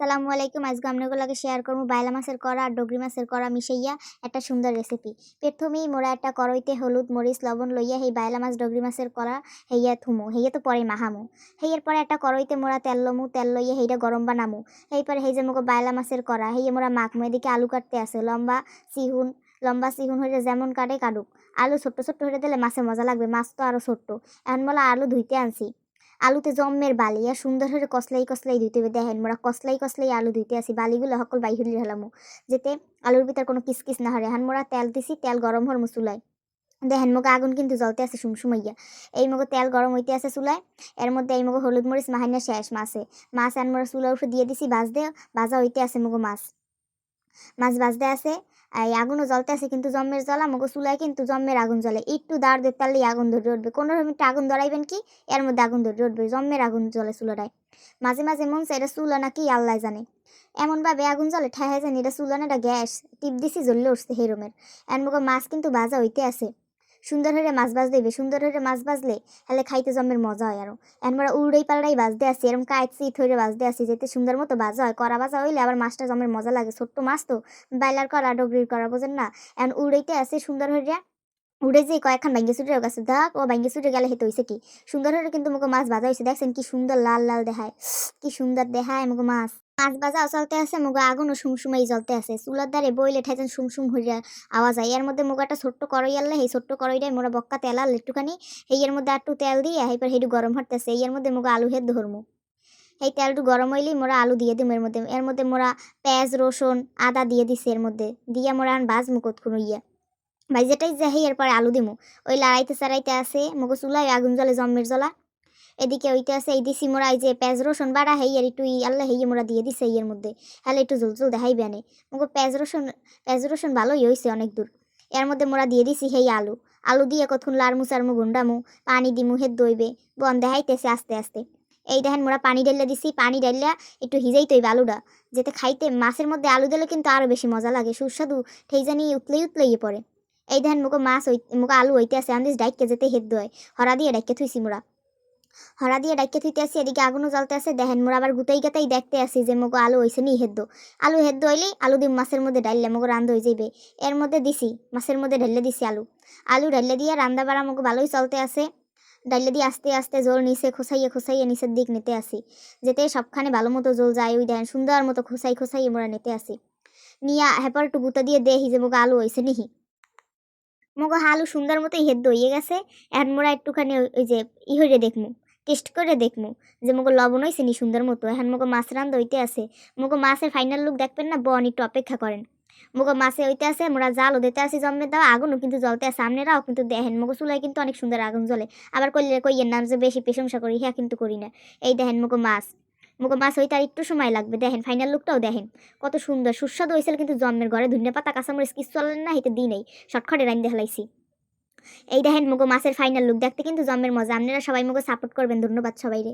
সালামু আলাইকুম। আজকে আপনাগুলোকে শেয়ার করব বাইলা মাছের করা আর ডগরি মাছের করা মিশাইয়া একটা সুন্দর রেসিপি প্রথমেই মোরা একটা কড়াইতে হলুদ, মরিচ, লবণ লইয়া সেই বাইলা মাছ, ডগরি মাছের করা হেইয়া থুমু। হেইয়া তো পরে মাহামু হেইয়ের পরে একটা কড়াইতে মোরা তেল লমু, তেল লইয়া সেইটা গরম বানামু। সেই পরে সেই যে মোকে বাইলা মাছের করা হেইয়া মোরা মাখমু। এদিকে আলু কাটতে আছে, লম্বা সিহুন লম্বা সিহুন হইলে যেমন কাটে কাটুক। আলু ছোট্ট ছোট্ট হয়ে দিলে মাছে মজা লাগবে, মাছ তো আরও ছোট্ট। এখন বলা আলু ধুইতে আনছি। আলুতে জম্মের বালি আর সুন্দর করে কসলাই কসলাই ধুইতে হবে দেখেন মোরা কসলাই কসলাই আলু ধুইতে আসি বালিগুলো সকল বাই হলি হেলামু। যেতে আলুর ভিতর কোনো কিসকিস না হরে হান মোরা তেল দিছি, তেল গরম হর চুলায় দেখেন মগে আগুন কিন্তু জ্বলতে আছে সুমসুমাইয়া এই মগে তেল গরম হইতে আছে চুলায় এর মধ্যে এই মগে হলুদ মরিচ মাহাইনা শেষ মাছে মাছ আন মোরা চুলা উঠে দিয়ে দিছি বাজ দে ভাজা হইতে আছে মগো মাছ। মাছ ভাজতে আছে। এই আগুনও জ্বলতে আছে, কিন্তু জম্মের জ্বলা, মগো চুলায় কিন্তু জম্মের আগুন জ্বলে। একটু দাঁড় দিতে পারলেই আগুন ধরে উঠবে কোনো মিনিটে আগুন ধরাইবেন কি? এর মধ্যে আগুন ধরে উঠবে জম্মের আগুন জ্বলে চুলাটায়। মাঝে মাঝে মন চাই এটা চুলা নাকি আল্লাহ জানে। এমনভাবে আগুন জ্বলে, ঠায় জানি এটা চুলা না, এটা গ্যাস। টিপ দিছি, জ্বললে উঠছে, হেরমের। এর মগো মাছ কিন্তু বাজা হইতে আছে। সুন্দর হয়ে মাছ ভাজ দেবে, সুন্দর হয়ে মাছ বাজলে হলে খাইতে জমের মজা হয় আরও। আমরা উড়াই পাল্টাই বাজতে আসি এরকম কায়ত চিত হয়ে বাজতে আসি, যেতে সুন্দর মতো বাজা হয়। করা বাজা হইলে আবার মাছটা জমের মজা লাগে। ছোট্ট মাছ তো, বাইলার করা, ডগরির করা, বোঝেন না? এখন উড়াইতে আসে, সুন্দর হয়ে উড়ে যে কয়েকখান ভাঙ্গে ছুটে গেছে। দেখ ও ভাঙ্গে ছুটে গেলে হেতে হয়েছে কি? সুন্দর হয়ে কিন্তু মুখে মাছ ভাজা হয়েছে দেখছেন কি সুন্দর লাল লাল দেখায়। কি সুন্দর দেখায় মুখে মাছ। মাছ ভাজা চলতে আছে, মুগো আগুনও সুমসুমাই জ্বলতে আছে। চুলার দ্বারে বইলে ঠাইছেন সুমসুম হইয়া আওয়াজ হয় এর মধ্যে মুগো একটা ছোট্ট কড়াই আনলে, সেই ছোট্ট কড়াইটাই মোরা বক্কা তেল আল একটুখানি এই এর মধ্যে একটু তেল দিয়ে এইবার হেঁটু গরম হতেছে এর মধ্যে মুগো আলু হেদ ধরমু। এই তেলটু গরম হইলেই মোরা আলু দিয়ে দিম এর মধ্যে। এর মধ্যে মোরা পেঁয়াজ, রসুন, আদা দিয়ে দিছে এর মধ্যে। দিয়ে মোরা আন বাজ মুকত খুনো ইয়া ভাই যেটাই যাই এরপরে আলু দিমু। ওই লড়াইতে সারাইতে আছে, মুগো চুলায় আগুন জ্বলে, জম্মের জ্বলা। এদিকে ওইতে আছে, এই দিছি মোরা এই যে পেঁয়াজ রসুন বাড়া হেই, আর একটু আল্লাহ হেই মোরা দিয়ে দিছে ইয়ের মধ্যে। হ্যালে একটু জল জল দেখাই বেনে মগো পেঁয়াজ রসুন পেঁয়াজ রসুন ভালোই হয়েছে অনেক দূর। এর মধ্যে মোরা দিয়ে দিছি হেই আলু। আলু দিয়ে কতক্ষণ লারমু চারমু গুন্ডামু, পানি দিমু হেদ দইবে, বন দেখাইতেছে আস্তে আস্তে। এই দেখেন মোরা পানি ডাল্লা দিছি, পানি ডাল্লা একটু হিজাই তৈবে আলুটা যেতে খাইতে মাছের মধ্যে আলু দিলে কিন্তু আরও বেশি মজা লাগে, সুস্বাদু, ঠেই জানি উতলেই উতলেই পড়ে। এই দেখেন মুখো মাছ মুখো আলু হইতে আছে আন্দিস ডাইকে যেতে হেদ্দ হয় হরা দিয়ে ডাইকে থুইছি মোরা। হরা দিয়ে ডাইকে থুইতে আসি, এদিকে আগুনও জ্বলতে আছে দেখেন, মোরা আবার গুতাই গাতাই দেখতে আসি যে মুখো আলু হইছে নি হেদ্দ। আলু হেদ্দ হইলেই আলু দিয়ে মাছের মধ্যে ডাইলে মুখো রান্ধ হয়ে যাইবে। এর মধ্যে দিছি, মাছের মধ্যে ঢেলে দিছি আলু। আলু ঢেলে দিয়ে রান্দা বাড়া মুখো ভালোই চলতে আছে ডাইলে দিয়ে আস্তে আস্তে জোর নিচে খোসাইয়ে খোসাইয়ে নিচের দিক নিতে আসি। যেতে সবখানে ভালো মতো জল যায়, ওই দেখেন সুন্দর মতো খোসাই খোসাইয়ে মোরা নিতে আসি। নিয়া হেপার একটু গুতা দিয়ে দেখি যে মুখো আলু হয়েছে নিহি। মগো হালু সুন্দর মতোই হেদ দইয়ে গেছে। এখন মোরা একটুখানি ওই যে ই হইরে দেখমু। টেস্ট করে দেখমু যে মগো লবণ হয়েছে নি সুন্দর মতো। এখন মগো মাছ রান দইতে আছে। মগো মাছের ফাইনাল লুক দেখবেন না? বন একটু অপেক্ষা করেন। মগো মাছে হইতে আছে, মোরা জালও দিতে আসি জমে দেওয়া আগুনও কিন্তু জ্বলতে আছে আপনারাও কিন্তু দেখেন মগো চুলায় কিন্তু অনেক সুন্দর আগুন জ্বলে। আবার কইলে কইয়ের নাম যে বেশি প্রশংসা করি হ্যাঁ কিন্তু করি না। এই দেখেন মগো মাছ। মুখো মাছ হইতে আর একটু সময় লাগবে। দেখেন ফাইনাল লুকটাও দেখেন। কত সুন্দর, সুস্বাদু হয়েছিল কিন্তু জন্মের ঘরে। ধুনে পাতা, কাঁচামরিচ কিছু চলেন না হিতে দিই নেই শর্টকাটে রাইন দেখালাইছি এই দেখেন মুগো মাছের ফাইনাল লুক দেখতে কিন্তু জমের মজা। আপনারা সবাই মুগো সাপোর্ট করবেন, ধন্যবাদ সবাইরে।